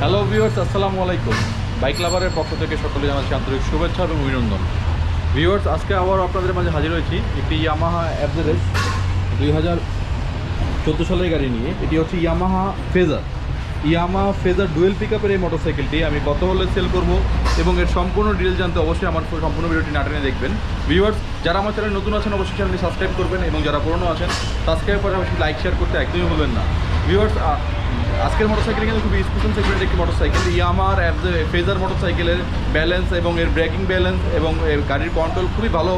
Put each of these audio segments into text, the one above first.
Hello viewers আসসালামু আলাইকুম। Bike লাভারের পক্ষ থেকে সকলে জানাচ্ছি আন্তরিক শুভেচ্ছা এবং অভিনন্দন। ভিউয়ার্স আজকে আবার আপনাদের মাঝে হাজির হয়েছি একটি ইয়ামাহা অ্যাভারেজ দুই হাজার চোদ্দ সালের গাড়ি নিয়ে। এটি হচ্ছে Yamaha Fazer Yamaha Fazer dual pick আপের এই মোটরসাইকেলটি আমি কত হলে সেল করব এবং এর সম্পূর্ণ ডিটেল জানতে অবশ্যই আমার সম্পূর্ণ ভিডিওটি নাটনে দেখবেন। ভিউয়ার্স যারা আমার চ্যানেল নতুন আছেন, অবশ্যই চ্যানেলটি সাবস্ক্রাইব করবেন এবং যারা পুরনো আছেন সাবস্ক্রাইব পাশাপাশি লাইক শেয়ার করতে একদমই ভুলবেন না। ভিউয়ার্স আজকের মোটরসাইকেল কিন্তু খুবই স্পেশাল সেগমেন্টের একটি মোটরসাইকেল ইয়ামার ফেজার মোটরসাইকেলের ব্যালেন্স এবং এর ব্রেকিং ব্যালেন্স এবং এর গাড়ির কন্ট্রোল খুবই ভালো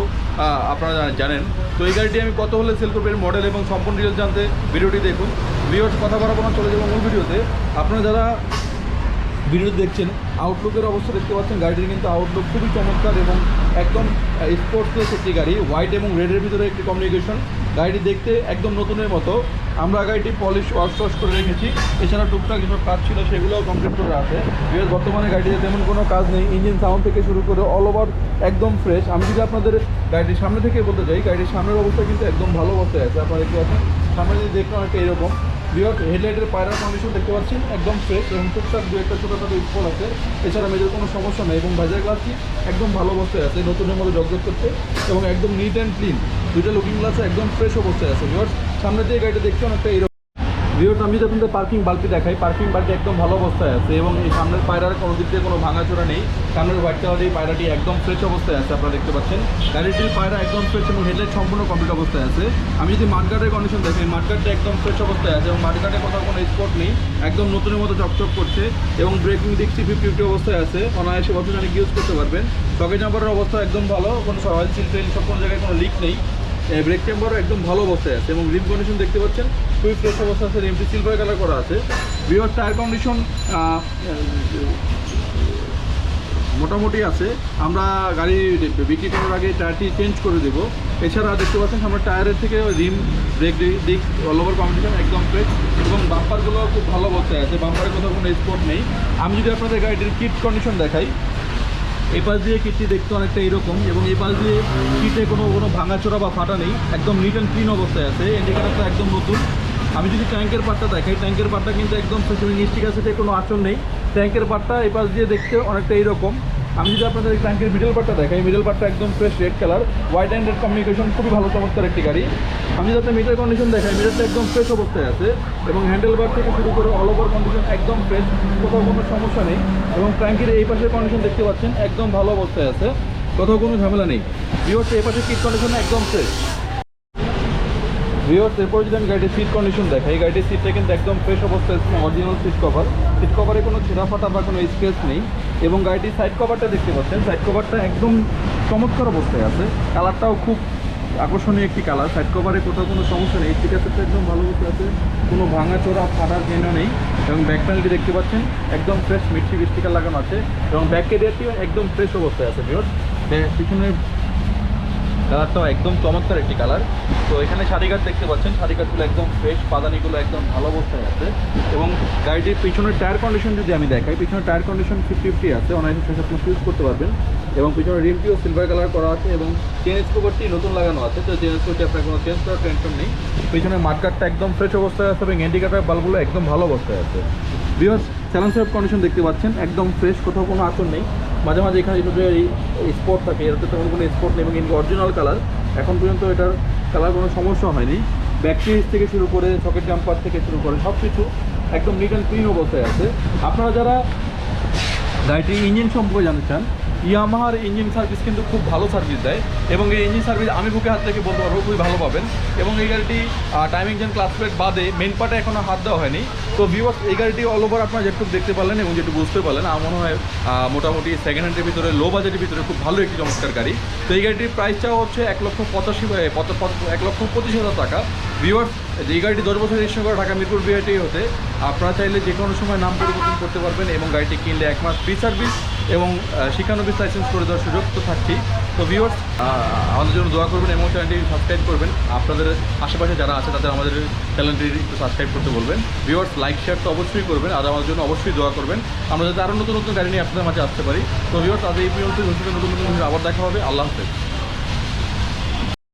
আপনারা জানেন তো এই গাড়িটি আমি কত হলে সেল করব এর মডেল এবং সম্পূর্ণ ডিটেলস জানতে ভিডিওটি দেখুন। ভিডিওর কথা বলার না, চলে যাব মূল ভিডিওতে। আপনারা যারা ভিডিও দেখছেন। আউটলুকের অবস্থা দেখতে পাচ্ছেন। গাড়িটির কিন্তু আউটলুক খুবই চমৎকার এবং একদম স্পোর্টসলেস একটি গাড়ি হোয়াইট এবং রেডের ভিতরে একটি কমিউনিকেশন গাড়িটি দেখতে একদম নতুনের মতো। আমরা গাড়িটি পলিশ ওয়াশ ওয়াশ করে রেখেছি। এছাড়া টুকটাক যেসব কাজ ছিল সেগুলোও কমপ্লিট করে আছে বিকজ বর্তমানে গাড়িতে তেমন কোনো কাজ নেই। ইঞ্জিন সাউন্ড থেকে শুরু করে অল ওভার একদম ফ্রেশ আমি যদি আপনাদের গাড়িটির সামনে থেকে বলতে চাই গাড়িটির সামনের অবস্থা কিন্তু একদম ভালো অবস্থায় আছে। আপনারা দেখতে পাচ্ছেন। সামনে যদি দেখলাম অনেকটা এরকম। বিকজ হেডলাইটের পায়রার কন্ডিশন দেখতে পাচ্ছেন, একদম ফ্রেশ এবং টুকটাক দু একটা ছোটোখাটো স্পট আছে। এছাড়া মেজর কোনো সমস্যা নেই এবং বাজার গ্লাসটি একদম ভালো অবস্থায় আছে নতুনের মতো জগজগ করতে এবং একদম নিট অ্যান্ড ক্লিন দুইটা লুকিং গ্লাসে একদম ফ্রেশ অবস্থায় আছে বিয়ট সামনে দিয়ে গাড়িটা দেখতে অনেকটা এরকম আমি আপনাদের পার্কিং বাল্বটি দেখাই পার্কিং বাল্বটি একদম ভালো অবস্থায় আছে এবং এই সামনের পায়রার কোনো দিক দিয়ে কোনো ভাঙাচোরা নেই। সামনের হোয়াইট কালারের এই পায়রাটি একদম ফ্রেশ অবস্থায় আছে, আপনারা দেখতে পাচ্ছেন। গাড়িটির পায়রা একদম ফ্রেশ এবং হেডলাইট সম্পূর্ণ কমপ্লিট অবস্থায় আছে। আমি যদি মাঠগার্ডের কন্ডিশন দেখি মাঠগার্ডটা একদম ফ্রেশ অবস্থায় আছে এবং মাঠগার্ডে কোথাও কোনো স্পট নেই, একদম নতুনের মতো চকচক করছে এবং ব্রেকিং দেখছি ফিফটি ফিফটি অবস্থায় আছে। অনায়াসে বছর অনেক ইউজ করতে পারবেন। সকেট জাম্পারের অবস্থা একদম ভালো, কোনো অয়েল সিল সব কোনো জায়গায় কোনো লিক নেই। ব্রেক চেম্বারও একদম ভালো অবস্থায় আছে এবং রিম কন্ডিশন দেখতে পাচ্ছেন, খুবই ফ্রেশ অবস্থা আছে, রিমটি সিলভার কালার করা আছে। বিওর টায়ার কন্ডিশন মোটামুটি আছে। আমরা গাড়ি বিক্রি করার আগে টায়ারটি চেঞ্জ করে দেব। এছাড়া দেখতে পাচ্ছেন, আমরা টায়ারের থেকে রিম ব্রেক দিক অল ওভার কম্পিটিশন একদম ফ্রেশ এবং বাম্পারগুলো খুব ভালো অবস্থায় আছে। বাম্পারে কোথাও কোনো স্পট নেই। আমি যদি আপনাদের গাড়িটির কিট কন্ডিশন দেখাই এই পাশ দিয়ে কিটটি দেখতে অনেকটা এরকম এবং এই পাশ দিয়ে কিটে কোনো কোনো ভাঙাচোরা বা ফাটা নেই, একদম নিট অ্যান্ড ক্লিন অবস্থায় আছে। ইন্ডিকেটারটা একদম নতুন। আমি যদি ট্যাঙ্কের পাটটা দেখাই, ট্যাঙ্কের পাটটা কিন্তু একদম নিশ্চিত আছে কোনো আচর নেই। ট্যাঙ্কের পাটটা এই পাশ দিয়ে দেখতে অনেকটা এইরকম আমি যদি আপনাদের এই ট্যাঙ্কের মিডল পার্টটা দেখাই মিডল পার্টটা একদম fresh red colour white and red communication খুবই ভালো চমৎকার একটি গাড়ি। আমি যদি আপনার মিটার কন্ডিশন দেখাই মিটারটা একদম ফ্রেশ অবস্থায় আছে এবং হ্যান্ডেল বার থেকে শুরু করে অল ওভার কন্ডিশন একদম ফ্রেশ কোথাও কোনো সমস্যা নেই এবং ট্যাঙ্কের এই পাশের কন্ডিশন দেখতে পাচ্ছেন, একদম ভালো অবস্থায় আছে, কোথাও কোনো ঝামেলা নেই। ভিওর্স এই পাশের কিট কন্ডিশন একদম ফ্রেশ ভিওর্স এরপর যদি আমি গাড়িটির সিট কন্ডিশন দেখাই এই গাড়িটির সিটটা কিন্তু একদম ফ্রেশ অবস্থায় অরিজিনাল সিট কভার সিট কভারে কোনো ছেঁড়া ফাটা বা কোনো স্কেচ নেই এবং গাড়িটির সাইড কভারটা দেখতে পাচ্ছেন সাইড কভারটা একদম চমৎকার অবস্থায় আছে। কালারটাও খুব আকর্ষণীয় একটি কালার সাইড কভারে কোথাও কোনো সমস্যা নেই সিট আছে একদম ভালো অবস্থায় আছে, কোনো ভাঙা চোরা ফাটার চিহ্ন নেই এবং ব্যাক প্যানেলটি দেখতে পাচ্ছেন, একদম ফ্রেশ মিষ্টি স্টিকার লাগানো আছে এবং ব্যাক কেরিয়ারটিও একদম ফ্রেশ অবস্থায় আছে ভিওর্স পিছনের কালারটাও একদম চমৎকার একটি কালার। তো এখানে শাড়িঘাট দেখতে পাচ্ছেন শাড়িঘাটগুলো একদম ফ্রেশ পাদানিগুলো একদম ভালো অবস্থায় আছে। এবং গাড়িটির পিছনের টায়ার কন্ডিশন যদি আমি দেখাই, পিছনের টায়ার কন্ডিশন ফিফটি ফিফটি আছে সাত মাস ইউজ করতে পারবেন। এবং পিছনের রিমটিও সিলভার কালার করা আছে এবং চেন কোভারটি নতুন লাগানো আছে, তো চেন স্কোভারটি আপনার কোনো চেঞ্জ করার টেনশন নেই। পিছনের মাঠগাটটা একদম ফ্রেশ অবস্থায় আছে এবং ইন্ডিকেটার বাল্বগুলো একদম ভালো অবস্থায় আছে। বিকজ স্যালান সাহেব কন্ডিশন দেখতে পাচ্ছেন, একদম ফ্রেশ কোথাও কোনো আচর নেই। মাঝে মাঝে এখানে যেটা স্পট থাকে, এটাতে তেমন কোনো স্পট নেই এবং অরিজিনাল কালার এখন পর্যন্ত এটার কালার কোনো সমস্যা হয়নি। ব্যাকটেরিজ থেকে শুরু করে সকেট জাম্পার থেকে শুরু করে সব কিছু একদম নিট অ্যান্ড ক্লিন অবস্থায় আছে। আপনারা যারা গাড়িটির ইঞ্জিন সম্পর্কে জানতে চান, ইয়ামাহার ইঞ্জিন সার্ভিস কিন্তু খুব ভালো সার্ভিস দেয় এবং এই ইঞ্জিন সার্ভিস আমি বুকে হাত থেকে বলতে পারব খুবই ভালো পাবেন এবং এই গাড়িটি টাইমিং জেন ক্লাস প্লেট বাদে মেন পার্টে এখনও হাত দেওয়া হয়নি। তো ভিউয়ার্স এই গাড়িটি অল ওভার আপনারা যেটুকু দেখতে পারলেন এবং যেটুকু বুঝতে পারলেন, আমার মনে হয় মোটামুটি সেকেন্ড হ্যান্ডের ভিতরে লো বাজেটের ভিতরে খুব ভালো একটি চমৎকার গাড়ি। তো এই গাড়িটির প্রাইসটাও হচ্ছে এক লক্ষ পঁচাশি পঁচা- পঁচা- এক লক্ষ পঁচিশ হাজার টাকা। ভিউয়ার্স এই গাড়িটি দশ বছর রেজিস্ট্রেশন করা ঢাকা মিরপুর বিআইটি হতে, আপনারা চাইলে যে কোনো সময় নাম পরিবর্তন করতে পারবেন এবং গাড়িটি কিনলে এক মাস ফ্রি সার্ভিস এবং শিক্ষানবিশ লাইসেন্স করে দেওয়ার সুযোগ তো থাকছেই। তো ভিউয়ার্স আমাদের জন্য দোয়া করবেন এবং চ্যানেলটি সাবস্ক্রাইব করবেন। আপনাদের আশেপাশে যারা আছে, তাদের আমাদের চ্যানেলটি একটু সাবস্ক্রাইব করতে বলবেন। ভিউয়ার্স লাইক শেয়ার তো অবশ্যই করবেন। আর আমাদের জন্য অবশ্যই দোয়া করবেন। আমরা যাতে আরও নতুন নতুন গাড়ি নিয়ে আপনাদের মাঝে আসতে পারি। তো ভিউয়ার্স আজ এই পর্যন্ত নতুন নতুন আবার দেখা হবে। আল্লাহ হাফেজ।